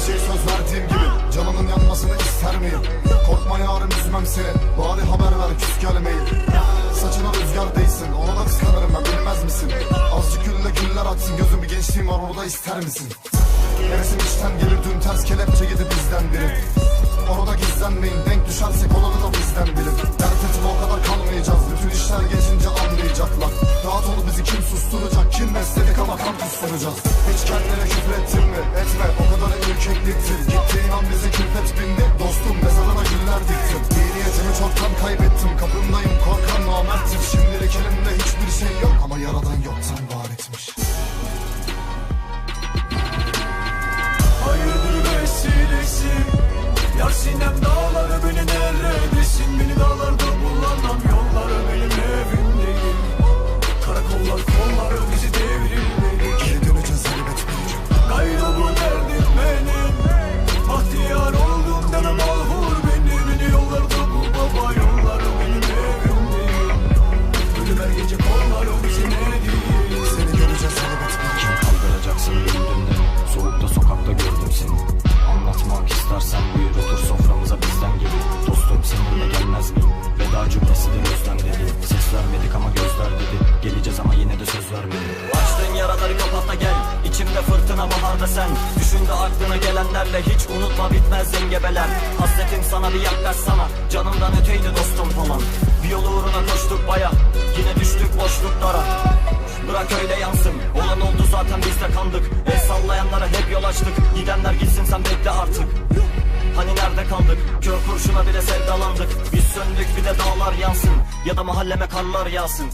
her şey söz verdiğim gibi Canımın yanmasını ister miyim? Korkma yarın üzmem seni Bari haber ver küs gelmeyin Saçına rüzgar değsin Ona da kıskanırım ben bilmez misin? Azıcık gülle güller atsın Gözüm bir gençliğim var orada ister misin? Hevesim içten gelir dün ters kelepçe gidip bizden biri Orada gizlenmeyin denk düşersek olanı da bizden biri kan kusturacağız Hiç kendine küfür ettin mi? Etme o kadar ürkekliktir Gittiğin an bize külfet bindi vermedik ama gözler dedi. Geleceğiz ama yine de söz vermedi. Açtığın yaraları kapat da gel. İçimde fırtına baharda sen. Düşünde aklına gelenlerle hiç unutma bitmez zengebeler. Hasretim sana bir yaklaşsana Canımdan öteydi dostum falan. Bir yol uğruna koştuk baya. Yine düştük boşluklara. Bırak öyle yansın. Olan oldu zaten biz de kandık El sallayanlara hep yol açtık. Gidenler gitsin sen bekle artık. Hani nerede kaldık? Kör kurşuna bile sevdalandık. Biz söndük bir de dağlar yansın. Ya da mahalleme karlar yağsın